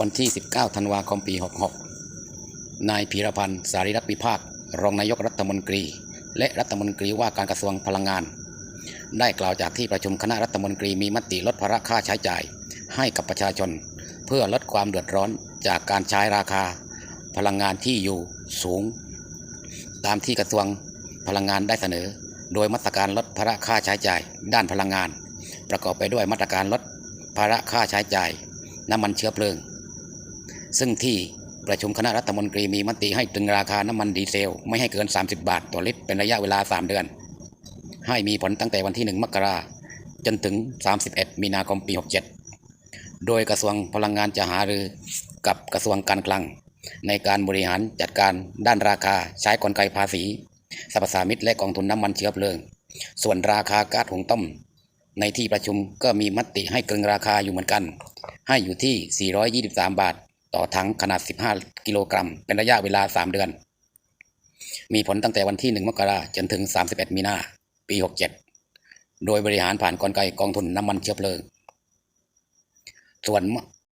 วันที่ 19 ธันวาคมปี 66 นายพีรพันธ์ สารีรัตน์วิภาค รองนายกรัฐมนตรี และรัฐมนตรีว่าการกระทรวงพลังงาน ได้กล่าวจากที่ประชุมคณะรัฐมนตรีมีมติลดภาระค่าใช้จ่าย ให้กับประชาชน เพื่อลดความเดือดร้อนจากการใช้ราคา พลังงานที่อยู่สูง ตามที่กระทรวงพลังงานได้เสนอ โดยมาตรการลดภาระค่าใช้จ่าย ด้านพลังงาน ประกอบไปด้วยมาตรการลดภาระค่าใช้จ่ายน้ำมันเชื้อเพลิง ซึ่งที่ประชุมคณะรัฐมนตรีมีมติให้ตรึงราคาน้ำมันดีเซล ไม่ให้เกิน 30 บาทต่อลิตรเป็นระยะเวลา 3 เดือน ให้มีผลตั้งแต่วันที่ 1 มกราจนถึง 31 มีนาคมปี 67 โดยกระทรวงพลังงานจะหารือกับกระทรวงการคลัง ในการบริหารจัดการด้านราคาใช้กลไกภาษีสรรพสามิตและกองทุนน้ำมันเชื้อเพลิง ส่วนราคาก๊าซหุงต้ม ในที่ประชุมก็มีมติให้ตรึงราคาอยู่เหมือนกัน ให้อยู่ที่ 423 บาท ต่อถังขนาด 15 กิโลกรัม เป็นระยะเวลา 3 เดือน มีผลตั้งแต่วันที่ 1 มกราจนถึง 31 มีนาปี 67 โดยบริหารผ่านกลไกกองทุนน้ำมันเชื้อเพลิง ส่วน